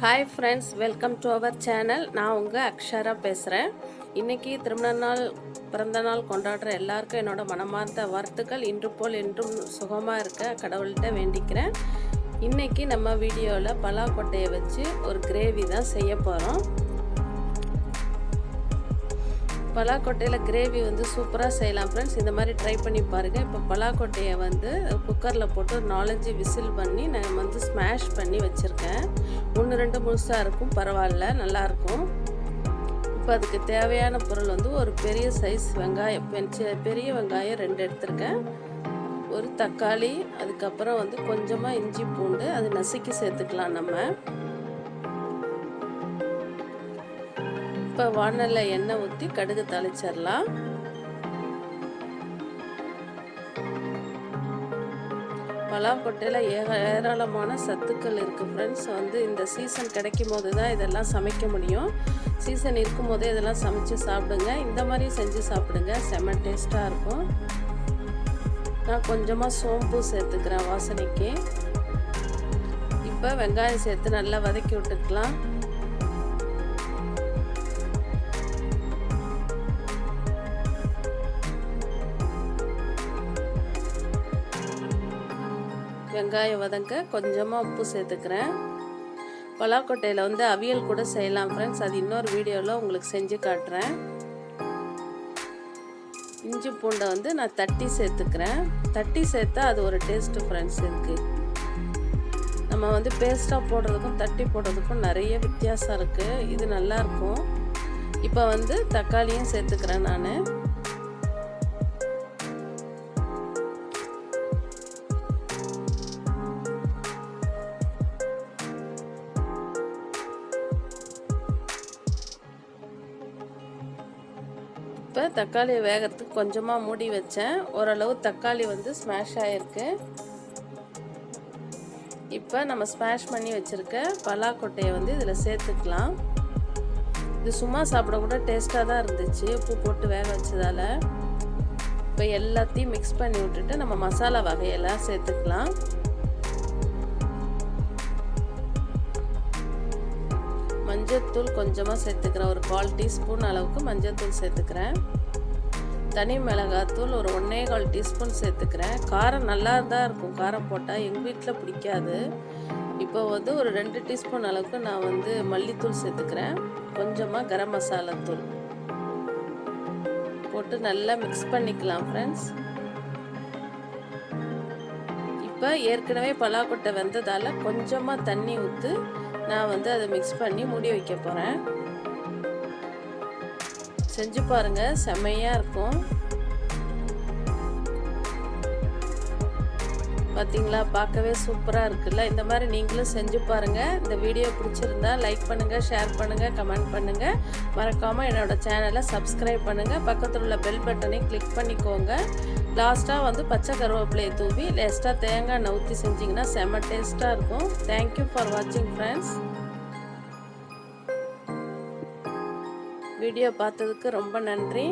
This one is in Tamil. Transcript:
Hi friends welcome to our channel நான் உங்கள் அக்ஷரா பேசுகிறேன் இன்றைக்கி திருமண நாள் பிறந்த நாள் கொண்டாடுற எல்லாருக்கும் என்னோட மனமார்ந்த வாழ்த்துக்கள். இன்று போல் என்றும் சுகமாக இருக்க கடவுள்கிட்ட வேண்டிக்கிறேன். இன்றைக்கி நம்ம வீடியோவில் பலாக்கொட்டையை வச்சு ஒரு கிரேவி தான் செய்ய போகிறோம் பலாக்கொட்டையில் கிரேவி வந்து சூப்பராக செய்யலாம் ஃப்ரெண்ட்ஸ் இந்த மாதிரி ட்ரை பண்ணி பாருங்கள் இப்போ பலாக்கொட்டையை வந்து குக்கரில் போட்டு ஒரு நாலஞ்சு விசில் பண்ணி நான் வந்து ஸ்மாஷ் பண்ணி வச்சுருக்கேன். ஒன்று ரெண்டு முழுசாக இருக்கும். பரவாயில்ல நல்லாயிருக்கும் இப்போ அதுக்கு தேவையான பொருள் வந்து ஒரு பெரிய சைஸ் வெங்காயம் பெரிய வெங்காயம் ரெண்டு எடுத்திருக்கேன். ஒரு தக்காளி அதுக்கப்புறம் வந்து கொஞ்சமாக இஞ்சி பூண்டு அது நசுக்கி சேர்த்துக்கலாம் நம்ம. இப்போ வானலில் எண்ணெய் ஊற்றி கடுகு தாளிச்சிடலாம். பலாக்கொட்டையில் ஏக ஏராளமான சத்துக்கள் இருக்குது ஃப்ரெண்ட்ஸ் வந்து இந்த சீசன் கிடைக்கும் போது தான் இதெல்லாம் சமைக்க முடியும். சீசன் இருக்கும் போதே இதெல்லாம் சமைச்சு சாப்பிடுங்க. இந்த மாதிரி செஞ்சு சாப்பிடுங்க. செம டேஸ்ட்டாக இருக்கும். நான் கொஞ்சமாக சோம்பு சேர்த்துக்கிறேன் வாசனைக்கு. இப்போ வெங்காயம் சேர்த்து நல்லா வதக்கி விட்டுக்கலாம். வெங்காயம் வதங்க கொஞ்சமாக உப்பு சேர்த்துக்கிறேன். பலாக்கொட்டையில் வந்து அவியல் கூட செய்யலாம் ஃப்ரெண்ட்ஸ் அது இன்னொரு வீடியோவில் உங்களுக்கு செஞ்சு காட்டுறேன். இஞ்சி பூண்டை வந்து நான் தட்டி சேர்த்துக்கிறேன். தட்டி சேர்த்தா அது ஒரு டேஸ்ட்டு ஃப்ரெண்ட்ஸ் இருக்குது நம்ம வந்து பேஸ்ட்டாக போடுறதுக்கும் தட்டி போடுறதுக்கும் நிறைய வித்தியாசம் இருக்குது இது நல்லாயிருக்கும் இப்போ வந்து தக்காளியும் சேர்த்துக்கிறேன் நான். இப்போ தக்காளி வேகிறதுக்கு கொஞ்சமாக மூடி வச்சேன். ஓரளவு தக்காளி வந்து ஸ்மாஷ் ஆகிருக்கு இப்போ நம்ம ஸ்மாஷ் பண்ணி வச்சுருக்க பலாக்கொட்டையை வந்து இதில் சேர்த்துக்கலாம். இது சும்மா சாப்பிட கூட டேஸ்ட்டாக தான் இருந்துச்சு. உப்பு போட்டு வேக வச்சதால். இப்போ எல்லாத்தையும் மிக்ஸ் பண்ணி விட்டுட்டு நம்ம மசாலா வகையெல்லாம் சேர்த்துக்கலாம். மஞ்சத்தூள் கொஞ்சமாக சேர்த்துக்கிறேன். ஒரு கால் டீஸ்பூன் அளவுக்கு மஞ்சத்தூள் சேர்த்துக்கிறேன். தனி மிளகாத்தூள் ஒரு ஒன்றே கால் டீஸ்பூன் சேர்த்துக்கிறேன். காரம் நல்லா தான் இருக்கும். காரம் போட்டால் எங்கள் வீட்டில் பிடிக்காது. இப்போ வந்து ஒரு ரெண்டு டீஸ்பூன் அளவுக்கு நான் வந்து மல்லித்தூள் சேர்த்துக்கிறேன். கொஞ்சமாக கரம் மசாலா தூள் போட்டு நல்லா மிக்ஸ் பண்ணிக்கலாம் ஃப்ரெண்ட்ஸ் இப்போ ஏற்கனவே பலாக்கொட்டை வெந்ததால் கொஞ்சமாக தண்ணி ஊற்று நான் வந்து அதை மிக்ஸ் பண்ணி மூடி வைக்க போகிறேன் செஞ்சு பாருங்கள் செம்மையாக இருக்கும். பார்த்தீங்களா பார்க்கவே சூப்பராக இருக்குல்ல? இந்த மாதிரி நீங்களும் செஞ்சு பாருங்கள் இந்த வீடியோ பிடிச்சிருந்தா லைக் பண்ணுங்கள் ஷேர் பண்ணுங்கள் கமெண்ட் பண்ணுங்கள் மறக்காமல் என்னோடய சேனலை சப்ஸ்கிரைப் பண்ணுங்கள் பக்கத்தில் உள்ள பெல் பட்டனை கிளிக் பண்ணிக்கோங்க. லாஸ்ட்டாக வந்து பச்சை கருவேப்பிலையை தூவி லேஸ்ட்டாக தேங்காய் நவுத்தி செஞ்சிங்கன்னா செம்ம டேஸ்ட்டாக இருக்கும். தேங்க்யூ ஃபார் வாட்சிங் ஃப்ரெண்ட்ஸ் வீடியோ பார்த்ததுக்கு ரொம்ப நன்றி.